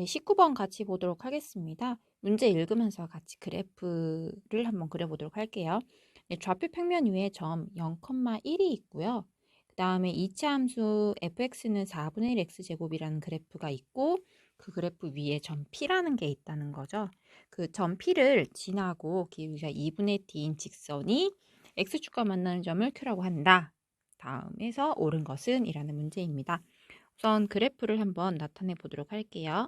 네, 19번 같이 보도록 하겠습니다. 문제 읽으면서 같이 그래프를 한번 그려보도록 할게요. 네, 좌표 평면 위에 점 0,1이 있고요. 그 다음에 이차 함수 fx는 4분의 1 x제곱이라는 그래프가 있고 그 그래프 위에 점 P라는 게 있다는 거죠. 그 점 P를 지나고 기울기가 2분의 T인 직선이 X축과 만나는 점을 Q라고 한다. 다음에서 옳은 것은 이라는 문제입니다. 우선 그래프를 한번 나타내 보도록 할게요.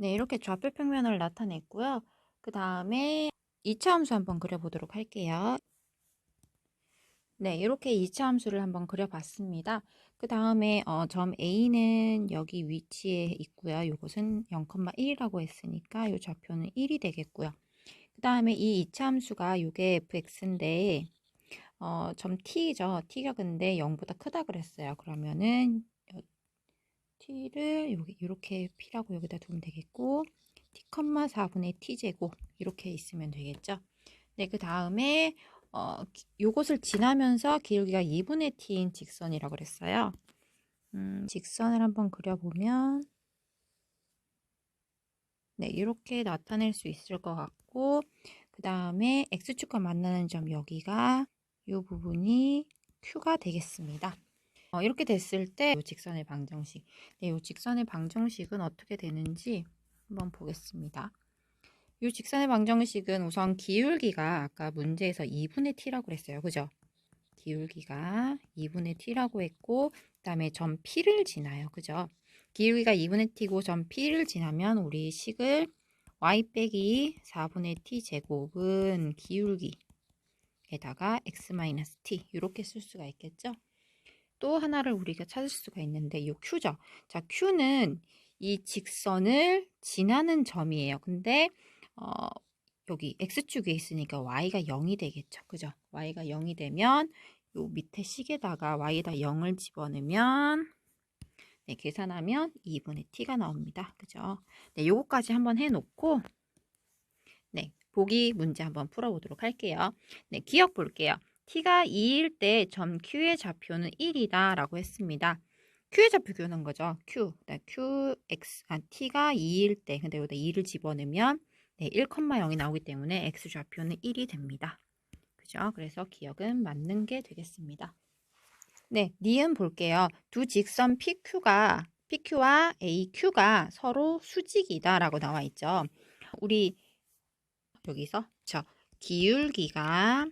네, 이렇게 좌표 평면을 나타냈고요. 그 다음에 2차 함수 한번 그려보도록 할게요. 네, 이렇게 2차 함수를 한번 그려봤습니다. 그 다음에 어, 점 A는 여기 위치에 있고요. 이것은 0,1이라고 했으니까 이 좌표는 1이 되겠고요. 그 다음에 이 2차 함수가 이게 fx인데 어, 점 t죠. t가 근데 0보다 크다 그랬어요. 그러면은 t를 여기 이렇게 p라고 여기다 두면 되겠고 t, 4분의 t제곱 이렇게 있으면 되겠죠. 네, 그 다음에 어, 요것을 지나면서 기울기가 2분의 t인 직선이라고 그랬어요. 음, 직선을 한번 그려보면 네, 이렇게 나타낼 수 있을 것 같고 그 다음에 x축과 만나는 점 여기가 이 부분이 q가 되겠습니다. 어, 이렇게 됐을 때 직선의 방정식 네, 이 직선의 방정식은 어떻게 되는지 한번 보겠습니다. 이 직선의 방정식은 우선 기울기가 아까 문제에서 2분의 t라고 그랬어요. 그죠? 기울기가 2분의 t라고 했고 그 다음에 점 p를 지나요. 그죠? 기울기가 2분의 t고 점 p를 지나면 우리 식을 y 빼기 4분의 t 제곱은 기울기에다가 x-t 이렇게 쓸 수가 있겠죠? 또 하나를 우리가 찾을 수가 있는데 이 Q죠. 자, Q는 이 직선을 지나는 점이에요. 근데 어, 여기 X축에 있으니까 Y가 0이 되겠죠. 그죠? Y가 0이 되면 요 밑에 식에다가 Y에다 0을 집어넣으면 네, 계산하면 2분의 T가 나옵니다. 그죠? 네, 요거까지 한번 해놓고 네, 보기 문제 한번 풀어보도록 할게요. 네, 기억 볼게요. T가 2일 때 점 q의 좌표는 1이다 라고 했습니다. q의 좌표 교는 거죠. q. qx, 아, t가 2일 때, 근데 여기다 2를 집어넣으면 네, 1,0이 나오기 때문에 x 좌표는 1이 됩니다. 그죠? 그래서 기억은 맞는 게 되겠습니다. 네, 니은 볼게요. 두 직선 PQ가 PQ와 AQ가 서로 수직이다 라고 나와 있죠. 우리 여기서 저 기울기가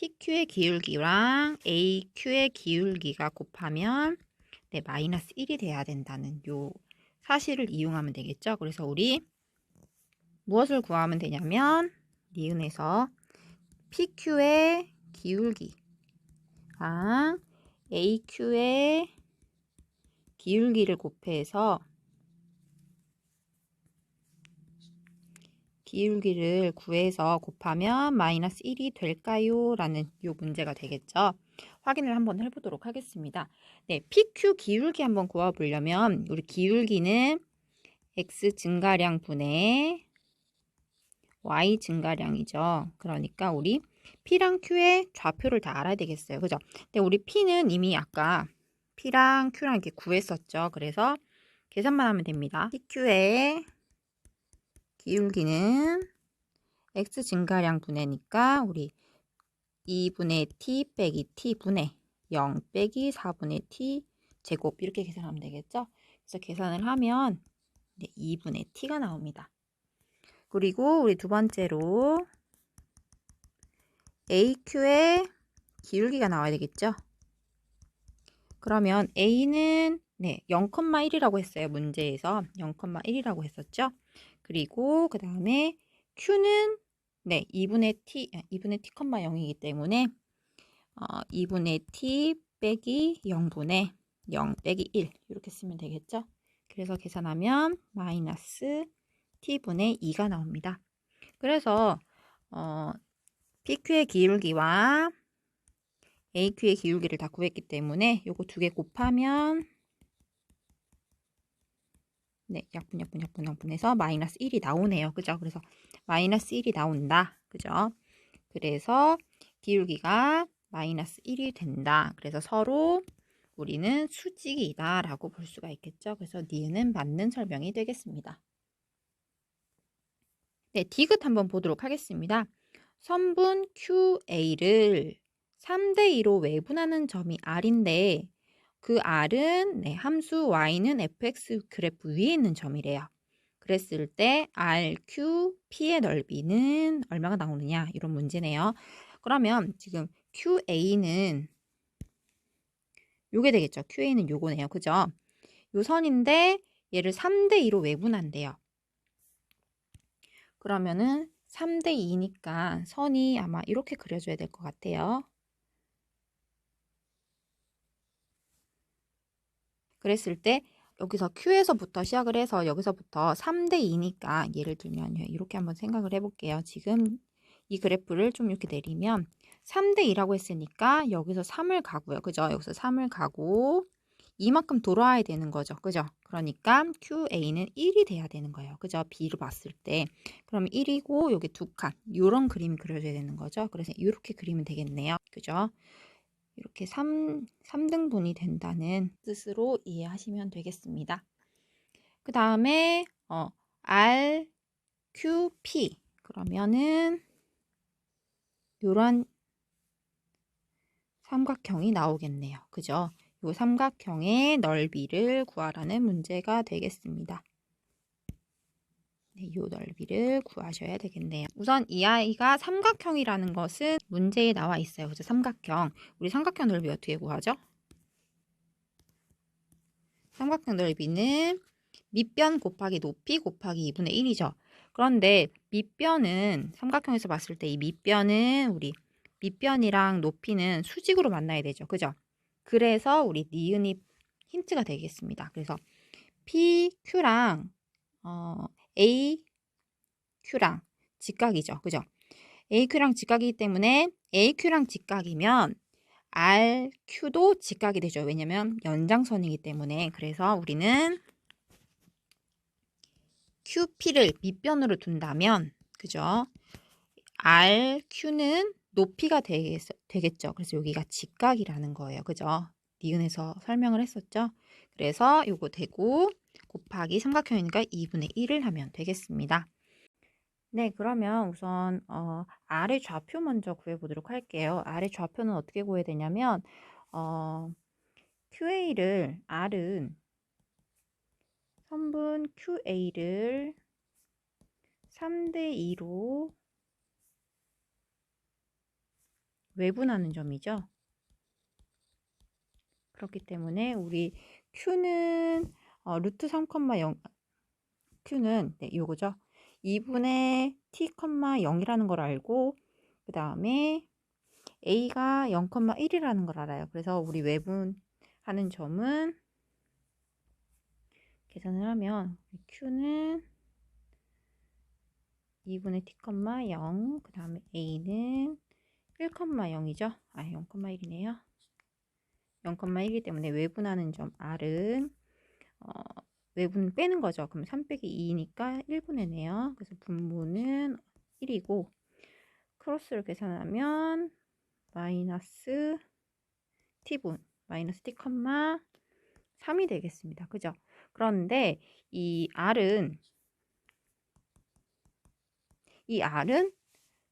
PQ의 기울기랑 AQ의 기울기가 곱하면 네, 마이너스 1이 돼야 된다는 요 사실을 이용하면 되겠죠. 그래서 우리 무엇을 구하면 되냐면 니은에서 PQ의 기울기랑 AQ의 기울기를 곱해서 기울기를 구해서 곱하면 마이너스 1이 될까요? 라는 이 문제가 되겠죠. 확인을 한번 해보도록 하겠습니다. 네, PQ 기울기 한번 구해보려면 우리 기울기는 X 증가량 분의 Y 증가량이죠. 그러니까 우리 P랑 Q의 좌표를 다 알아야 되겠어요. 그죠? 근데 우리 P는 이미 아까 P랑 Q랑 이렇게 구했었죠. 그래서 계산만 하면 됩니다. PQ의 기울기는 x 증가량 분해니까 우리 2분의 t 빼기 t 분의 0 빼기 4분의 t 제곱 이렇게 계산하면 되겠죠? 그래서 계산을 하면 2분의 t가 나옵니다. 그리고 우리 두 번째로 AQ의 기울기가 나와야 되겠죠? 그러면 A는 네, 0,1이라고 했어요. 문제에서 0,1이라고 했었죠? 그리고 그 다음에 Q는 네 2분의 T, 2분의 아, T, 0이기 때문에 어, 2분의 T 빼기 0분의 0 빼기 1 이렇게 쓰면 되겠죠. 그래서 계산하면 마이너스 T분의 2가 나옵니다. 그래서 어, PQ의 기울기와 AQ의 기울기를 다 구했기 때문에 요거 두 개 곱하면 네, 약분, 약분, 약분, 약분해서 마이너스 1이 나오네요. 그죠? 그래서 마이너스 1이 나온다. 그죠? 그래서 기울기가 마이너스 1이 된다. 그래서 서로 우리는 수직이다 라고 볼 수가 있겠죠. 그래서 니은은 맞는 설명이 되겠습니다. 네, 디귿 한번 보도록 하겠습니다. 선분 QA를 3대2로 외분하는 점이 R인데 그 R은 네, 함수 Y는 fx 그래프 위에 있는 점이래요. 그랬을 때 RQ, P의 넓이는 얼마가 나오느냐 이런 문제네요. 그러면 지금 QA는 요게 되겠죠. QA는 요거네요. 그죠? 요 선인데 얘를 3대2로 외분한대요. 그러면은 3대2니까 선이 아마 이렇게 그려줘야 될 것 같아요. 그랬을 때 여기서 Q에서부터 시작을 해서 여기서부터 3대2니까 예를 들면 이렇게 한번 생각을 해볼게요. 지금 이 그래프를 좀 이렇게 내리면 3대2라고 했으니까 여기서 3을 가고요. 그죠? 여기서 3을 가고 이만큼 돌아와야 되는 거죠. 그죠? 그러니까 QA는 1이 돼야 되는 거예요. 그죠? B로 봤을 때. 그럼 1이고 여기 두 칸. 이런 그림 그려줘야 되는 거죠. 그래서 이렇게 그리면 되겠네요. 그죠? 이렇게 3, 3등분이 된다는 뜻으로 이해하시면 되겠습니다. 그 다음에 어, R, Q, P 그러면은 이런 삼각형이 나오겠네요. 그죠? 이 삼각형의 넓이를 구하라는 문제가 되겠습니다. 네, 이 넓이를 구하셔야 되겠네요. 우선 이 아이가 삼각형이라는 것은 문제에 나와 있어요. 그죠? 삼각형. 우리 삼각형 넓이 어떻게 구하죠? 삼각형 넓이는 밑변 곱하기 높이 곱하기 2분의 1이죠. 그런데 밑변은 삼각형에서 봤을 때 이 밑변은 우리 밑변이랑 높이는 수직으로 만나야 되죠. 그죠? 그래서 우리 니은이 힌트가 되겠습니다. 그래서 PQ랑 어, AQ랑 직각이죠. 그죠? AQ랑 직각이기 때문에 AQ랑 직각이면 RQ도 직각이 되죠. 왜냐면 연장선이기 때문에. 그래서 우리는 QP를 밑변으로 둔다면 그죠? RQ는 높이가 되겠, 되겠죠. 그래서 여기가 직각이라는 거예요. 그죠? 니은에서 설명을 했었죠. 그래서 요거 되고 곱하기 삼각형이니까 2분의 1을 하면 되겠습니다. 네, 그러면 우선 어, 아래 좌표 먼저 구해보도록 할게요. 아래 좌표는 어떻게 구해야 되냐면 어, QA를 R은 선분 QA를 3대 2로 외분하는 점이죠. 그렇기 때문에 우리 Q는 어, 루트 3,0 Q는 네, 요거죠. 2분의 t, 0이라는 걸 알고 그 다음에 a가 0,1이라는 걸 알아요. 그래서 우리 외분하는 점은 계산을 하면 q는 2분의 t, 0, 그 다음에 a는 1,0이죠. 아, 0,1이네요. 0,1이기 때문에 외분하는 점 R은 어, 외분 빼는 거죠. 그럼 3 빼기 2니까 1분의네요. 그래서 분모는 1이고 크로스를 계산하면 마이너스 t분 마이너스 t, 3이 되겠습니다. 그죠? 그런데 이 r은 이 r은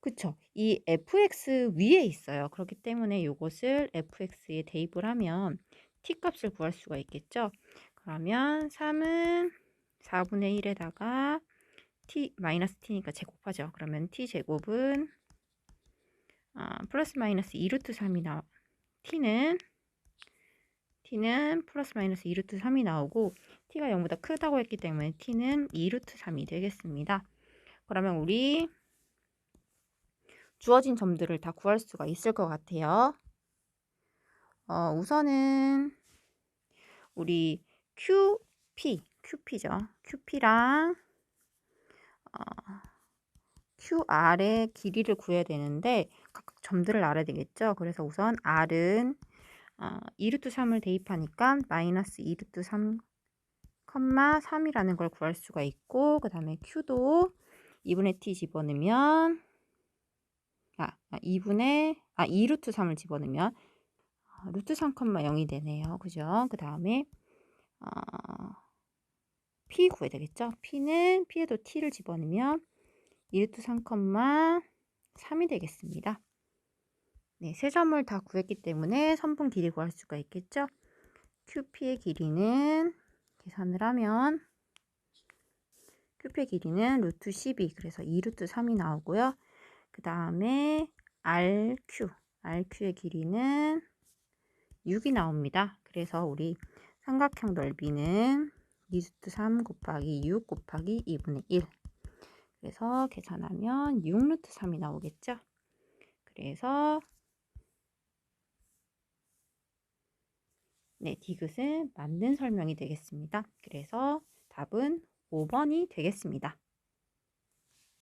그쵸. 이 fx 위에 있어요. 그렇기 때문에 이것을 fx에 대입을 하면 t 값을 구할 수가 있겠죠. 그러면 3은 4분의 1에다가 t 마이너스 t니까 제곱하죠. 그러면 t 제곱은 아, 플러스 마이너스 2루트 3이 나 t는 t는 플러스 마이너스 2루트 3이 나오고 t가 0보다 크다고 했기 때문에 t는 2루트 3이 되겠습니다. 그러면 우리 주어진 점들을 다 구할 수가 있을 것 같아요. 어, 우선은 우리 QP, QP죠. QP랑 어, QR의 길이를 구해야 되는데 각각 점들을 알아야 되겠죠. 그래서 우선 R은 어, 2루트 3을 대입하니까 마이너스 2루트 3, 3이라는 걸 구할 수가 있고 그 다음에 Q도 2분의 T 집어넣으면 아, 2분의 아 2루트 3을 집어넣으면 어, 루트 3,0이 되네요. 그죠? 그 다음에 어, P 구해야 되겠죠? P는 P에도 T를 집어넣으면 2루트 3,3이 되겠습니다. 네, 세 점을 다 구했기 때문에 선분 길이 구할 수가 있겠죠? QP의 길이는 계산을 하면 QP의 길이는 루트 12 그래서 2루트 3이 나오고요. 그 다음에 RQ RQ의 길이는 6이 나옵니다. 그래서 우리 삼각형 넓이는 2루트 3 곱하기 6 곱하기 2분의 1 그래서 계산하면 6루트 3이 나오겠죠. 그래서 네, 디귿은 맞는 설명이 되겠습니다. 그래서 답은 5번이 되겠습니다.